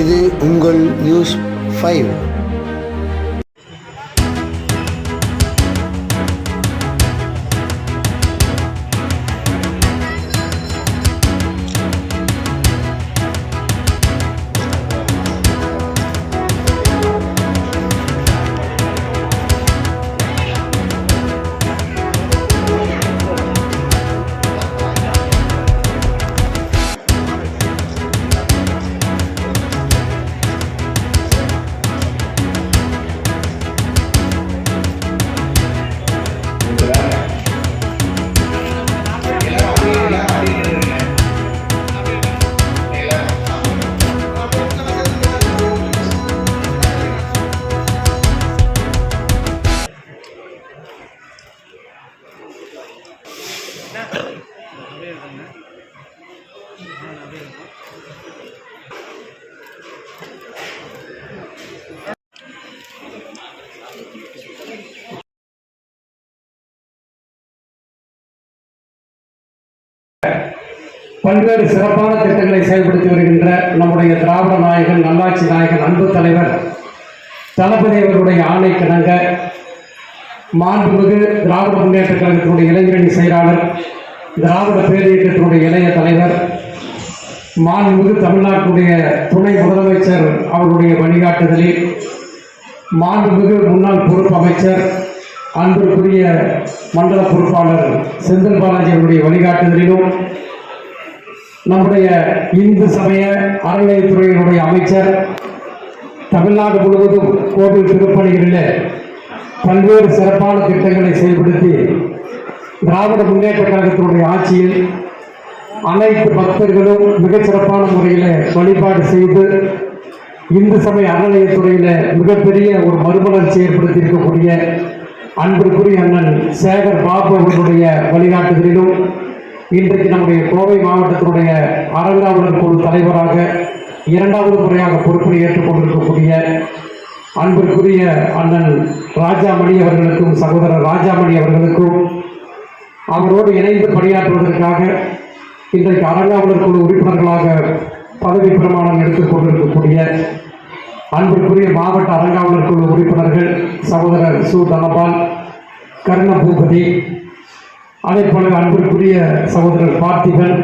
இது உங்கள் news five. பல்வேறு சிறப்பான திட்டங்களை செயல்படுத்தி வருகின்ற நம்முடைய திராவிட நாயகன் நல்லாட்சி நாயகன் அன்பு தலைவர் தளபதி அவர்களுடைய ஆணைக்கிணங்க மாண்புமிகு திராவிட முன்னேற்ற கழகத்தினுடைய இளைஞரணி செயலாளர் திராவிட பேரியக்கத்தினுடைய இளைய தலைவர் மாண்புமிகு தமிழ்நாட்டுடைய துணை முதலமைச்சர் அவருடைய வழிகாட்டுதலில் மாண்புமிகு முன்னாள் பொறுப்பு அமைச்சர் அன்பிற்குரிய மண்டல பொறுப்பாளர் செந்தில் பாலாஜி அவருடைய வழிகாட்டுதலிலும் நம்முடைய இந்து சமய அறநிலையத்துறையினுடைய அமைச்சர் தமிழ்நாடு முழுவதும் கோவில் திருப்பணிகளில் பல்வேறு சிறப்பான திட்டங்களை செயல்படுத்தி திராவிட முன்னேற்ற கழகத்தினுடைய ஆட்சியில் அனைத்து பக்தர்களும் மிகச்சிறப்பான முறையில் வழிபாடு செய்து இந்து சமய அறநிலையத்துறையில் மிகப்பெரிய ஒரு மறுமலர்ச்சி ஏற்படுத்தி இருக்கக்கூடிய அன்பிற்குரிய அண்ணன் சேகர் பாபு அவர்களுடைய வழிகாட்டுதலிலும் இன்றைக்கு நம்முடைய கோவை மாவட்டத்தினுடைய அறங்காவலர் குழு தலைவராக இரண்டாவது முறையாக பொறுப்பை ஏற்றுக்கொண்டிருக்கக்கூடிய அன்பிற்குரிய அண்ணன் ராஜாமணி அவர்களுக்கும் சகோதரர் ராஜாமணி அவர்களுக்கும் அவரோடு இணைந்து பணியாற்றுவதற்காக இன்றைக்கு அறங்காவலர் குழு உறுப்பினர்களாக பதவி பிரமாணம் எடுத்துக் கொண்டிருக்கக்கூடிய அன்பிற்குரிய மாவட்ட அறங்காவலர் குழு உறுப்பினர்கள் சகோதரர் சு தனபால் கர்ண பூபதி அதே போல அன்பிற்குரிய சகோதரர் பார்த்திபன்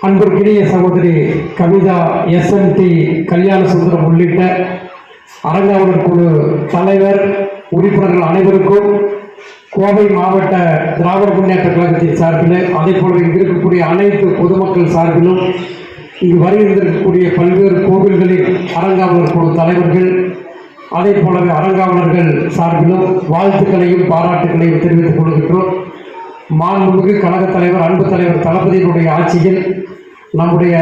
அன்பிற்குரிய சகோதரி கவிதா எஸ்என்டி கல்யாண சுந்தரம் உள்ளிட்ட அரங்காவலர் குழு தலைவர் உறுப்பினர்கள் அனைவருக்கும் கோவை மாவட்ட திராவிட முன்னேற்ற கழகத்தின் சார்பில் அதே போல இங்கு இருக்கக்கூடிய அனைத்து பொதுமக்கள் சார்பிலும் இங்கு வருகின்றிருக்கக்கூடிய பல்வேறு கோவில்களில் அரங்காவலர் குழு தலைவர்கள் அதே போலவே அறங்காவலர்கள் சார்பிலும் வாழ்த்துக்களையும் பாராட்டுகளையும் தெரிவித்துக் கொள்கின்றோம். மாண்புமிகு கழகத் தலைவர் அன்பு தலைவர் தளபதியினுடைய ஆட்சியில் நம்முடைய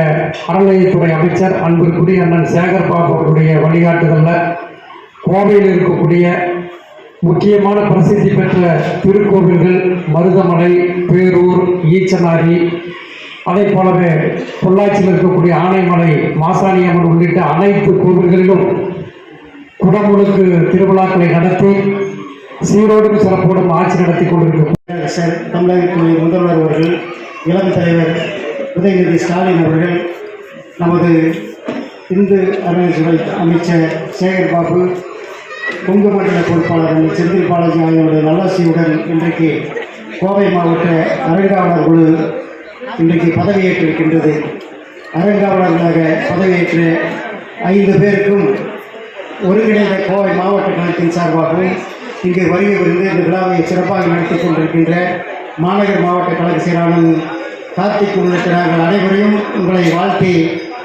அறநிலையத்துறை அமைச்சர் அன்பிற்குரிய அண்ணன் சேகர் பாபு அவருடைய வழிகாட்டுதலில் கோவையில் இருக்கக்கூடிய முக்கியமான பிரசித்தி பெற்ற திருக்கோவில்கள் மருதமலை பேரூர் ஈச்சனாரி அதே போலவே பொள்ளாச்சியில் இருக்கக்கூடிய ஆனைமலை மாசாணியம்மன் உள்ளிட்ட அனைத்து கோவில்களிலும் குடமுழுக்கு திருவிழாக்களை நடத்தி சீரோடும் சிறப்போடும் ஆட்சி நடத்தி கொண்டிருக்கும் சார் தமிழகத்துடைய முதல்வர் அவர்கள் இளம் தலைவர் உதயநிதி ஸ்டாலின் அவர்கள் நமது இந்து அறிவியல் அமைச்சர் சேகர் பாபு கொங்கு மண்டல பொறுப்பாளர் செந்தில் பாலாஜி ஆகியோருடைய நல்லாசியுடன் இன்றைக்கு கோவை மாவட்ட அரங்காவலர் குழு இன்றைக்கு பதவியேற்றிருக்கின்றது. அரங்காவலர்களாக பதவியேற்ற ஐந்து பேருக்கும் ஒருங்கிணைந்த கோவை மாவட்ட கழகத்தின் சார்பாகவும் இங்கு வருகை புரிந்து இந்த விழாவை சிறப்பாக நடத்தி கொண்டிருக்கின்ற மாநகர் மாவட்ட கழக செயலாளர் கார்த்திக் உள்ளிட்ட நாங்கள் அனைவரையும் உங்களை வாழ்த்தி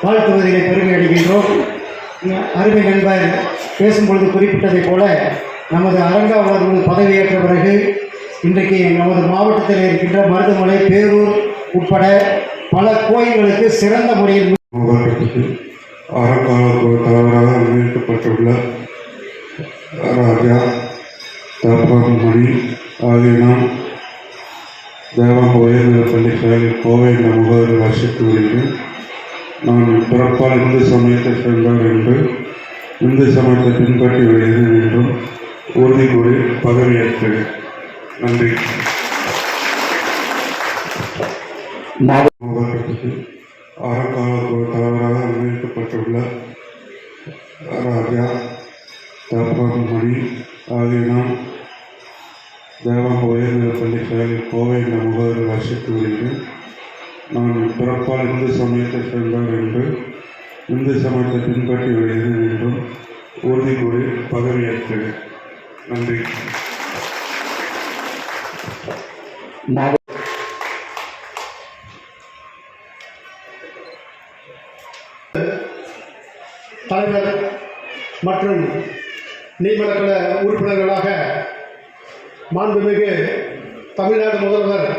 வாழ்த்துவதிலே பெருமை அடைகின்றோம். அருமை நண்பர் பேசும்பொழுது குறிப்பிட்டதைப் போல நமது அரங்காவலர்கள் பதவியேற்ற பிறகு இன்றைக்கு நமது மாவட்டத்தில் இருக்கின்ற மருதமலை பேரூர் உட்பட பல கோயில்களுக்கு சிறந்த முறையில் அறங்காவல் தலைவராக நியமிக்கப்பட்டுள்ள ராஜா தர்பாமணி ஆகிய நாம் தேவாங்க உயர்நிலைப்பள்ளி செயலில் கோவை என்ற முகவரி வசித்து வருகிறேன். நான் பிறப்பால் இந்து சமயத்தை சேர்ந்தவர் என்று இந்து சமயத்தை பின்பற்றி வருகிறேன் என்றும் உறுதி கூறி பதவியேற்கிறேன் நன்றி மாவட்டத்துக்கு அறங்காவல் தலைவராக நியமிக்கப்பட்டுள்ள ராஜா தப்பம் மணி ஆகிய உயர்நிலைப்பள்ளி செயலில் கோவை என்ற முகவரி வசித்து வருகிறேன் நான் பிறப்பால் இந்து சமயத்தை சேர்ந்தவர் என்று இந்து சமயத்தை பின்பற்றி வருகிறேன் என்றும் உறுதி கூறி பதவியேற்கிறேன் நன்றி. தலைவர் மற்றும் நீர்மலக்கள உறுப்பினர்களாக மாண்புமிகு தமிழ்நாடு முதல்வர்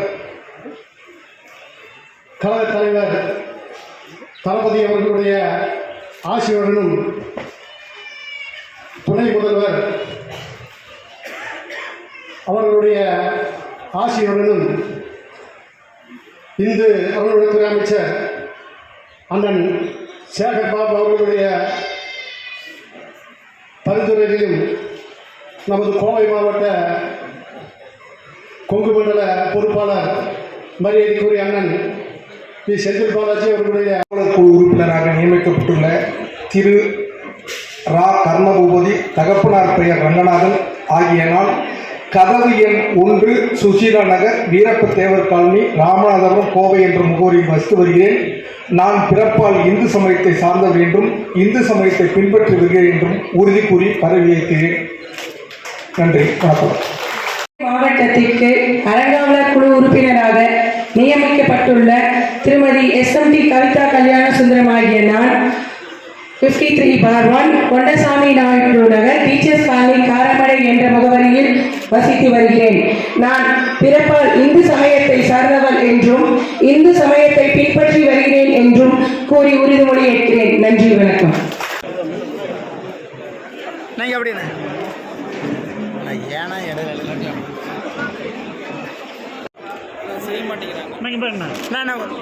கழக தலைவர் தளபதி அவர்களுடைய ஆசியுடனும் துணை முதல்வர் அவர்களுடைய ஆசிரியருடனும் இந்து அறநிலையத்துறை அமைச்சர் அண்ணன் சேகர் பாபு அவர்களுடைய பரிந்துரையிலும் நமது கோவை மாவட்ட கொங்கு மண்டல பொறுப்பாளர் மரியாதைக்குரிய அண்ணன் பி. செந்தில் பாலாஜி அவர்களுடைய குழு உறுப்பினராக நியமிக்கப்பட்டுள்ள திரு ரா. கர்ணபூபதி தகப்பனார் பெயர் ரங்கநாதன் ஆகிய நான் கதவு எண் ஒன்று சுசீலா நகர் வீரப்ப தேவர் காலனி ராமநாதபுரம் கோவை என்ற முகவரியில் வசித்து வருகிறேன். நான் பிறப்பால் இந்து சமயத்தை சார்ந்தவர் என்றும் இந்து சமயத்தை பின்பற்றி வருகிறேன் என்றும் உறுதி கூறி பதவியேற்கிறேன் நன்றி வணக்கம். மாவட்டத்திற்கு அறங்காவலர் குழு உறுப்பினராக நியமிக்கப்பட்டுள்ள திருமதி எஸ் எம் டி கவிதா கல்யாண சுந்தரம் ஆகிய நான் fifty three bar one Kondasamy Naidu Nagar teachers colony Karamadai என்ற முகவரியில் வசித்து வருகிறேன். நான் பிறப்பால் இந்து சமயத்தை சார்ந்தவள் என்றும் இந்து சமயத்தை பின்பற்றி வருகிறேன் என்றும் கூறி உறுதிமொழி ஏற்கிறேன். நன்றி வணக்கம். நீங்கள் எப்படிண்ணே நான் ஏன்னா இடையில செய்ய மாட்டேங்கிறாங்க நான்